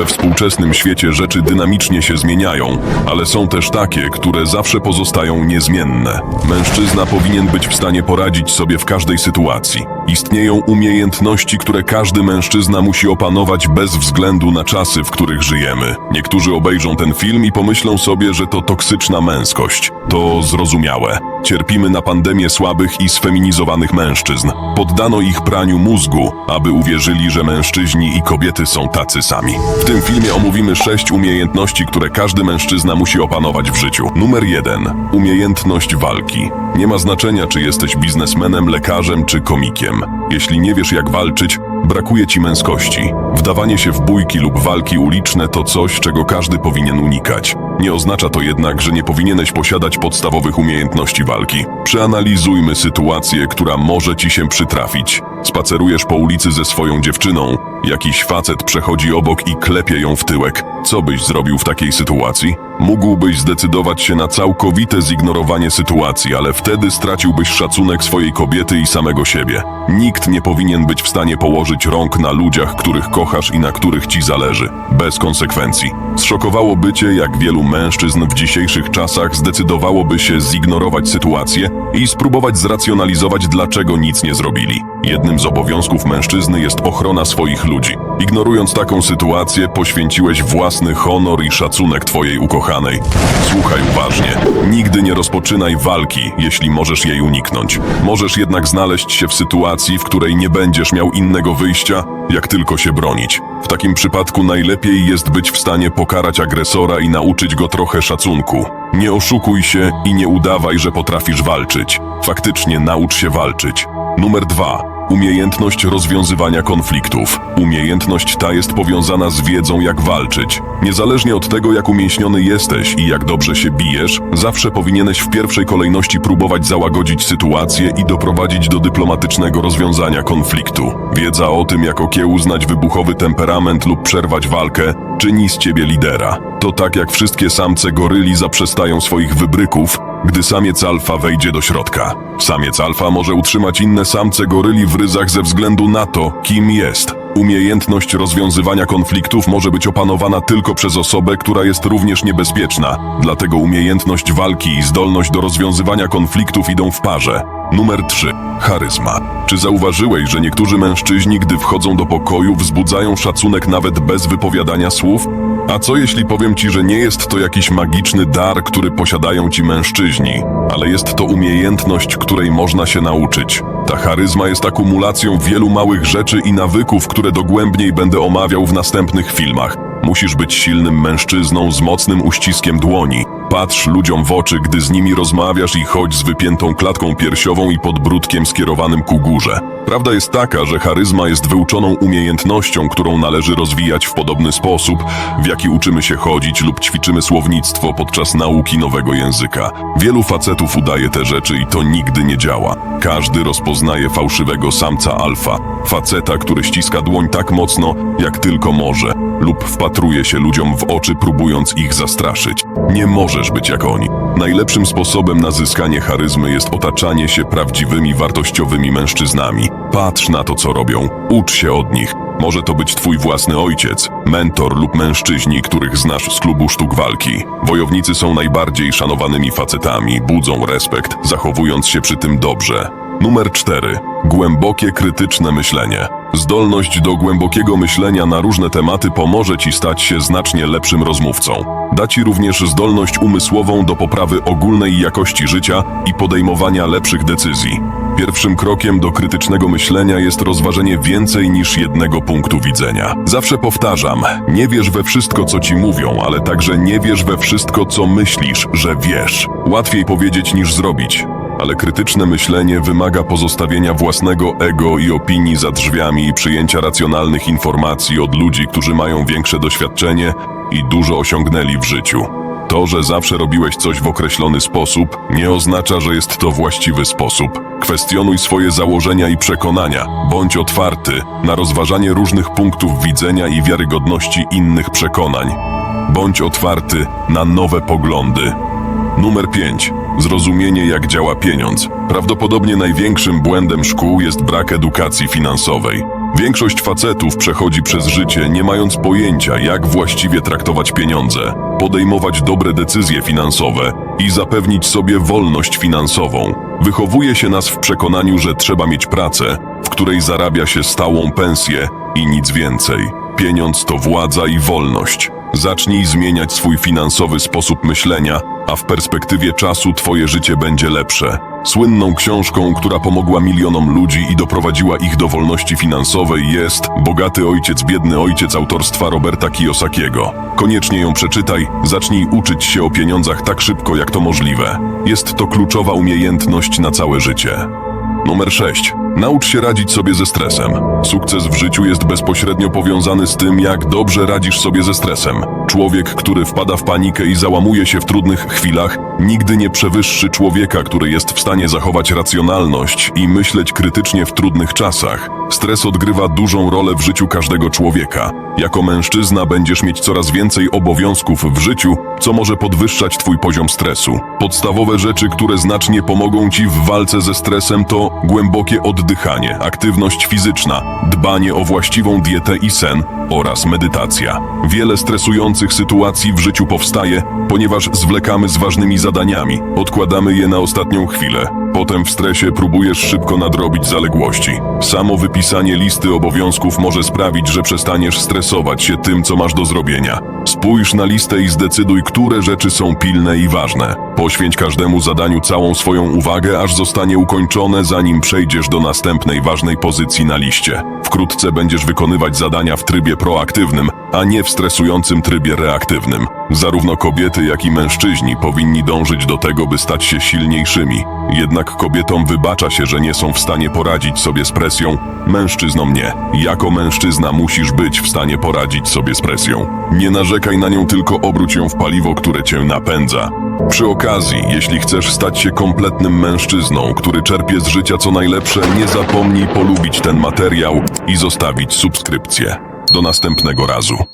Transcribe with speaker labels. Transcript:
Speaker 1: We współczesnym świecie rzeczy dynamicznie się zmieniają, ale są też takie, które zawsze pozostają niezmienne. Mężczyzna powinien być w stanie poradzić sobie w każdej sytuacji. Istnieją umiejętności, które każdy mężczyzna musi opanować bez względu na czasy, w których żyjemy. Niektórzy obejrzą ten film i pomyślą sobie, że to toksyczna męskość. To zrozumiałe. Cierpimy na pandemię słabych i sfeminizowanych mężczyzn. Poddano ich praniu mózgu, aby uwierzyli, że mężczyźni i kobiety są tacy sami. W tym filmie omówimy sześć umiejętności, które każdy mężczyzna musi opanować w życiu. Numer jeden. Umiejętność walki. Nie ma znaczenia, czy jesteś biznesmenem, lekarzem czy komikiem. Jeśli nie wiesz, jak walczyć, brakuje ci męskości. Wdawanie się w bójki lub walki uliczne to coś, czego każdy powinien unikać. Nie oznacza to jednak, że nie powinieneś posiadać podstawowych umiejętności walki. Przeanalizujmy sytuację, która może ci się przytrafić. Spacerujesz po ulicy ze swoją dziewczyną, jakiś facet przechodzi obok i klepie ją w tyłek. Co byś zrobił w takiej sytuacji? Mógłbyś zdecydować się na całkowite zignorowanie sytuacji, ale wtedy straciłbyś szacunek swojej kobiety i samego siebie. Nikt nie powinien być w stanie położyć rąk na ludziach, których kochasz i na których ci zależy, bez konsekwencji. Zszokowałoby cię, jak wielu mężczyzn w dzisiejszych czasach zdecydowałoby się zignorować sytuację i spróbować zracjonalizować, dlaczego nic nie zrobili. Jednym z obowiązków mężczyzny jest ochrona swoich ludzi. Ignorując taką sytuację, poświęciłeś własny honor i szacunek twojej ukochanej. Słuchaj uważnie. Nigdy nie rozpoczynaj walki, jeśli możesz jej uniknąć. Możesz jednak znaleźć się w sytuacji, w której nie będziesz miał innego wyjścia, jak tylko się bronić. W takim przypadku najlepiej jest być w stanie pokarać agresora i nauczyć go trochę szacunku. Nie oszukuj się i nie udawaj, że potrafisz walczyć. Faktycznie naucz się walczyć. Numer dwa. Umiejętność rozwiązywania konfliktów. Umiejętność ta jest powiązana z wiedzą, jak walczyć. Niezależnie od tego, jak umięśniony jesteś i jak dobrze się bijesz, zawsze powinieneś w pierwszej kolejności próbować załagodzić sytuację i doprowadzić do dyplomatycznego rozwiązania konfliktu. Wiedza o tym, jak okiełznać wybuchowy temperament lub przerwać walkę, czyni z ciebie lidera. To tak jak wszystkie samce goryli zaprzestają swoich wybryków, gdy samiec alfa wejdzie do środka. Samiec alfa może utrzymać inne samce goryli w ryzach ze względu na to, kim jest. Umiejętność rozwiązywania konfliktów może być opanowana tylko przez osobę, która jest również niebezpieczna. Dlatego umiejętność walki i zdolność do rozwiązywania konfliktów idą w parze. Numer 3. Charyzma. Czy zauważyłeś, że niektórzy mężczyźni, gdy wchodzą do pokoju, wzbudzają szacunek nawet bez wypowiadania słów? A co jeśli powiem ci, że nie jest to jakiś magiczny dar, który posiadają ci mężczyźni, ale jest to umiejętność, której można się nauczyć? Ta charyzma jest akumulacją wielu małych rzeczy i nawyków, które dogłębniej będę omawiał w następnych filmach. Musisz być silnym mężczyzną z mocnym uściskiem dłoni. Patrz ludziom w oczy, gdy z nimi rozmawiasz i chodź z wypiętą klatką piersiową i podbródkiem skierowanym ku górze. Prawda jest taka, że charyzma jest wyuczoną umiejętnością, którą należy rozwijać w podobny sposób, w jaki uczymy się chodzić lub ćwiczymy słownictwo podczas nauki nowego języka. Wielu facetów udaje te rzeczy i to nigdy nie działa. Każdy rozpoznaje fałszywego samca alfa, faceta, który ściska dłoń tak mocno, jak tylko może, lub wpatruje się ludziom w oczy, próbując ich zastraszyć. Nie możesz być jak oni. Najlepszym sposobem na zyskanie charyzmy jest otaczanie się prawdziwymi, wartościowymi mężczyznami. Patrz na to, co robią, ucz się od nich. Może to być twój własny ojciec, mentor lub mężczyźni, których znasz z klubu sztuk walki. Wojownicy są najbardziej szanowanymi facetami, budzą respekt, zachowując się przy tym dobrze. Numer 4. Głębokie krytyczne myślenie. Zdolność do głębokiego myślenia na różne tematy pomoże ci stać się znacznie lepszym rozmówcą. Da ci również zdolność umysłową do poprawy ogólnej jakości życia i podejmowania lepszych decyzji. Pierwszym krokiem do krytycznego myślenia jest rozważenie więcej niż jednego punktu widzenia. Zawsze powtarzam, nie wierz we wszystko, co ci mówią, ale także nie wierz we wszystko, co myślisz, że wiesz. Łatwiej powiedzieć niż zrobić ale krytyczne myślenie wymaga pozostawienia własnego ego i opinii za drzwiami i przyjęcia racjonalnych informacji od ludzi, którzy mają większe doświadczenie i dużo osiągnęli w życiu. To, że zawsze robiłeś coś w określony sposób, nie oznacza, że jest to właściwy sposób. Kwestionuj swoje założenia i przekonania. Bądź otwarty na rozważanie różnych punktów widzenia i wiarygodności innych przekonań. Bądź otwarty na nowe poglądy. Numer 5. Zrozumienie, jak działa pieniądz. Prawdopodobnie największym błędem szkół jest brak edukacji finansowej. Większość facetów przechodzi przez życie nie mając pojęcia, jak właściwie traktować pieniądze, podejmować dobre decyzje finansowe i zapewnić sobie wolność finansową. Wychowuje się nas w przekonaniu, że trzeba mieć pracę, w której zarabia się stałą pensję i nic więcej. Pieniądz to władza i wolność. Zacznij zmieniać swój finansowy sposób myślenia, a w perspektywie czasu twoje życie będzie lepsze. Słynną książką, która pomogła milionom ludzi i doprowadziła ich do wolności finansowej jest Bogaty ojciec, biedny ojciec autorstwa Roberta Kiyosakiego. Koniecznie ją przeczytaj, zacznij uczyć się o pieniądzach tak szybko jak to możliwe. Jest to kluczowa umiejętność na całe życie. Numer 6. Naucz się radzić sobie ze stresem. Sukces w życiu jest bezpośrednio powiązany z tym, jak dobrze radzisz sobie ze stresem. Człowiek, który wpada w panikę i załamuje się w trudnych chwilach, nigdy nie przewyższy człowieka, który jest w stanie zachować racjonalność i myśleć krytycznie w trudnych czasach. Stres odgrywa dużą rolę w życiu każdego człowieka. Jako mężczyzna będziesz mieć coraz więcej obowiązków w życiu, co może podwyższać twój poziom stresu. Podstawowe rzeczy, które znacznie pomogą ci w walce ze stresem to głębokie oddychanie, aktywność fizyczna, dbanie o właściwą dietę i sen oraz medytacja. Wiele stresujących sytuacji w życiu powstaje, ponieważ zwlekamy z ważnymi zadaniami, odkładamy je na ostatnią chwilę. Potem w stresie próbujesz szybko nadrobić zaległości. Samo wypisanie listy obowiązków może sprawić, że przestaniesz stresować się tym, co masz do zrobienia. Spójrz na listę i zdecyduj, które rzeczy są pilne i ważne. Poświęć każdemu zadaniu całą swoją uwagę, aż zostanie ukończone, zanim przejdziesz do następnej ważnej pozycji na liście. Wkrótce będziesz wykonywać zadania w trybie proaktywnym, a nie w stresującym trybie reaktywnym. Zarówno kobiety, jak i mężczyźni powinni dążyć do tego, by stać się silniejszymi. Jednak kobietom wybacza się, że nie są w stanie poradzić sobie z presją, mężczyznom nie. Jako mężczyzna musisz być w stanie poradzić sobie z presją. Nie narzekaj na nią, tylko obróć ją w paliwo, które cię napędza. Przy okazji, jeśli chcesz stać się kompletnym mężczyzną, który czerpie z życia co najlepsze, nie zapomnij polubić ten materiał i zostawić subskrypcję. Do następnego razu.